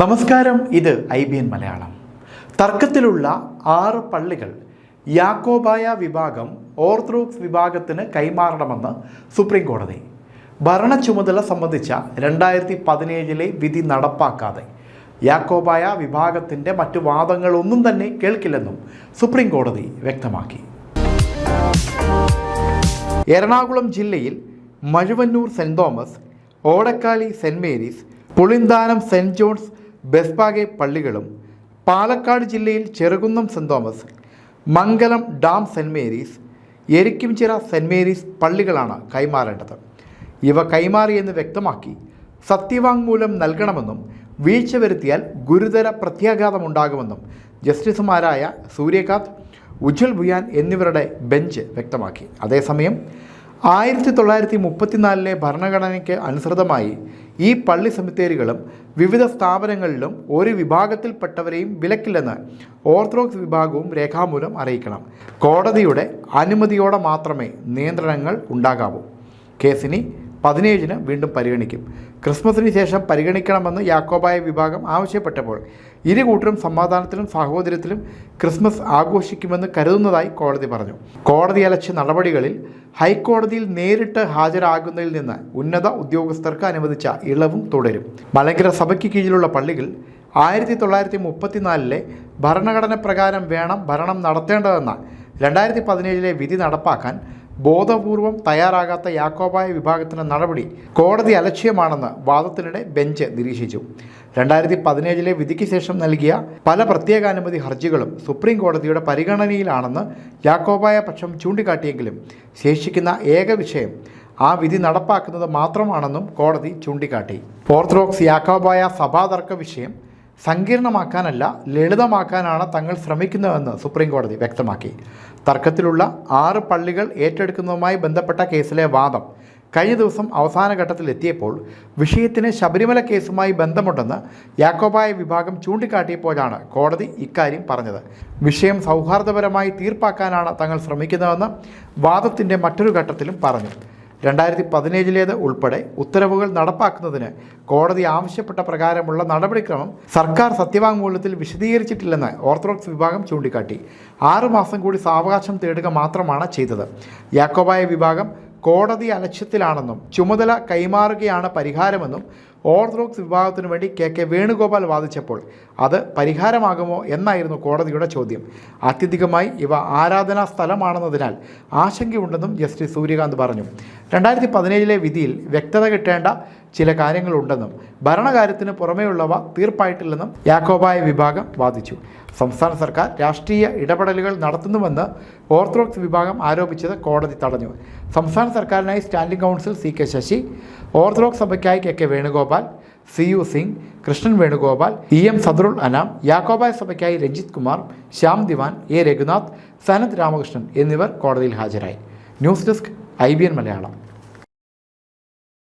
നമസ്കാരം ഇത് I B N Malayalam. തർക്കത്തിലുള്ള ആറ് പള്ളികൾ യാക്കോബായ വിഭാഗം ഓർത്തഡോക്സ് വിഭാഗത്തിന് കൈമാറണമെന്ന് സുപ്രീം കോടതി. ഭരണ ചുമതല സംബന്ധിച്ച രണ്ടായിരത്തി പതിനേഴിലെ വിധി നടപ്പാക്കാതെ യാക്കോബായ വിഭാഗത്തിന്റെ മറ്റു വാദങ്ങളൊന്നും തന്നെ കേൾക്കില്ലെന്നും സുപ്രീം കോടതി വ്യക്തമാക്കി. എറണാകുളം ജില്ലയിൽ Mazhuvannoor saint Thomas Odakkali saint Mary's Pulinthanam saint John's Bethphage പള്ളികളും പാലക്കാട് ജില്ലയിൽ Cherukunnam saint Thomas Mangalam dam saint Mary's Erikkumchira saint Mary's പള്ളികളാണ് കൈമാറേണ്ടത്. ഇവ കൈമാറിയെന്ന് വ്യക്തമാക്കി സത്യവാങ്മൂലം നൽകണമെന്നും വീഴ്ച വരുത്തിയാൽ ഗുരുതര പ്രത്യാഘാതമുണ്ടാകുമെന്നും ജസ്റ്റിസുമാരായ സൂര്യകാന്ത് ഉജ്വൽ ഭുയാൻ എന്നിവരുടെ ബെഞ്ച് വ്യക്തമാക്കി. അതേസമയം ആയിരത്തി തൊള്ളായിരത്തി മുപ്പത്തിനാലിലെ ഭരണഘടനയ്ക്ക് അനുസൃതമായി ഈ പള്ളി സെമിത്തേരികളും വിവിധ സ്ഥാപനങ്ങളിലും ഒരു വിഭാഗത്തിൽപ്പെട്ടവരെയും വിലക്കില്ലെന്ന് ഓർത്തഡോക്സ് വിഭാഗവും രേഖാമൂലം അറിയിക്കണം. കോടതിയുടെ അനുമതിയോടെ മാത്രമേ നിയന്ത്രണങ്ങൾ ഉണ്ടാകാവൂ. കേസിനി പതിനേഴിന് വീണ്ടും പരിഗണിക്കും. ക്രിസ്മസിന് ശേഷം പരിഗണിക്കണമെന്ന് യാക്കോബായ വിഭാഗം ആവശ്യപ്പെട്ടപ്പോൾ ഇരു കൂട്ടരും സമാധാനത്തിലും സാഹോദര്യത്തിലും ക്രിസ്മസ് ആഘോഷിക്കുമെന്ന് കരുതുന്നതായി കോടതി പറഞ്ഞു. കോടതി അലക്ഷ്യ നടപടികളിൽ ഹൈക്കോടതിയിൽ നേരിട്ട് ഹാജരാകുന്നതിൽ നിന്ന് ഉന്നത ഉദ്യോഗസ്ഥർക്ക് അനുവദിച്ച ഇളവും തുടരും. മലങ്കര സഭയ്ക്ക് കീഴിലുള്ള പള്ളികൾ ആയിരത്തി തൊള്ളായിരത്തി മുപ്പത്തിനാലിലെ ഭരണഘടന പ്രകാരം വേണം ഭരണം നടത്തേണ്ടതെന്ന രണ്ടായിരത്തി പതിനേഴിലെ വിധി നടപ്പാക്കാൻ ബോധപൂർവം തയ്യാറാകാത്ത യാക്കോബായ വിഭാഗത്തിന്റെ നടപടി കോടതി അലക്ഷ്യമാണെന്ന് വാദത്തിനിടെ ബെഞ്ച് നിരീക്ഷിച്ചു. രണ്ടായിരത്തി പതിനേഴിലെ വിധിക്ക് ശേഷം നൽകിയ പല പ്രത്യേകാനുമതി ഹർജികളും സുപ്രീം കോടതിയുടെ പരിഗണനയിലാണെന്ന് യാക്കോബായ പക്ഷം ചൂണ്ടിക്കാട്ടിയെങ്കിലും ശേഷിക്കുന്ന ഏക വിഷയം ആ വിധി നടപ്പാക്കുന്നത് മാത്രമാണെന്നും കോടതി ചൂണ്ടിക്കാട്ടി. ഓർത്തഡോക്സ് യാക്കോബായ സഭാതർക്ക വിഷയം സങ്കീർണമാക്കാനല്ല ലളിതമാക്കാനാണ് തങ്ങൾ ശ്രമിക്കുന്നതെന്ന് സുപ്രീം കോടതി വ്യക്തമാക്കി. തർക്കത്തിലുള്ള ആറ് പള്ളികൾ ഏറ്റെടുക്കുന്നതുമായി ബന്ധപ്പെട്ട കേസിലെ വാദം കഴിഞ്ഞ ദിവസം അവസാന ഘട്ടത്തിൽ എത്തിയപ്പോൾ വിഷയത്തിന് ശബരിമല കേസുമായി ബന്ധമുണ്ടെന്ന് യാക്കോബായ വിഭാഗം ചൂണ്ടിക്കാട്ടിയപ്പോഴാണ് കോടതി ഇക്കാര്യം പറഞ്ഞത്. വിഷയം സൗഹാർദ്ദപരമായി തീർപ്പാക്കാനാണ് തങ്ങൾ ശ്രമിക്കുന്നതെന്ന് വാദത്തിന്റെ മറ്റൊരു ഘട്ടത്തിലും പറഞ്ഞു. രണ്ടായിരത്തി പതിനേഴിലേത് ഉൾപ്പെടെ ഉത്തരവുകൾ നടപ്പാക്കുന്നതിന് കോടതി ആവശ്യപ്പെട്ട പ്രകാരമുള്ള നടപടിക്രമം സർക്കാർ സത്യവാങ്മൂലത്തിൽ വിശദീകരിച്ചിട്ടില്ലെന്ന് ഓർത്തഡോക്സ് വിഭാഗം ചൂണ്ടിക്കാട്ടി. ആറുമാസം കൂടി സാവകാശം തേടുക മാത്രമാണ് ചെയ്തത്. യാക്കോബായ വിഭാഗം കോടതി അലക്ഷ്യത്തിലാണെന്നും ചുമതല കൈമാറുകയാണ് പരിഹാരമെന്നും ഓർത്തഡോക്സ് വിഭാഗത്തിനു വേണ്ടി കെ കെ വേണുഗോപാൽ വാദിച്ചപ്പോൾ അത് പരിഹാരമാകുമോ എന്നായിരുന്നു കോടതിയുടെ ചോദ്യം. അത്യധികമായി ഇവ ആരാധനാ സ്ഥലമാണെന്നതിനാൽ ആശങ്കയുണ്ടെന്നും ജസ്റ്റിസ് സൂര്യകാന്ത് പറഞ്ഞു. രണ്ടായിരത്തി പതിനേഴിലെ വിധിയിൽ വ്യക്തത കിട്ടേണ്ട ചില കാര്യങ്ങളുണ്ടെന്നും ഭരണകാര്യത്തിന് പുറമേയുള്ളവ തീർപ്പായിട്ടില്ലെന്നും യാക്കോബായ വിഭാഗം വാദിച്ചു. സംസ്ഥാന സർക്കാർ രാഷ്ട്രീയ ഇടപെടലുകൾ നടത്തുന്നുവെന്ന് ഓർത്തഡോക്സ് വിഭാഗം ആരോപിച്ചത് കോടതി തടഞ്ഞു. സംസ്ഥാന സർക്കാരിനായി standing counsel C K Sasi Orthodox സഭയ്ക്കായി K K Venugopal C U Singh Krishnan Venugopal E M Sadarul Anam Yakobaya സഭയ്ക്കായി Ranjith Kumar Shyam divan A Raghunath Sanath Ramakrishnan എന്നിവർ കോടതിയിൽ ഹാജരായി. News desk I Malayalam.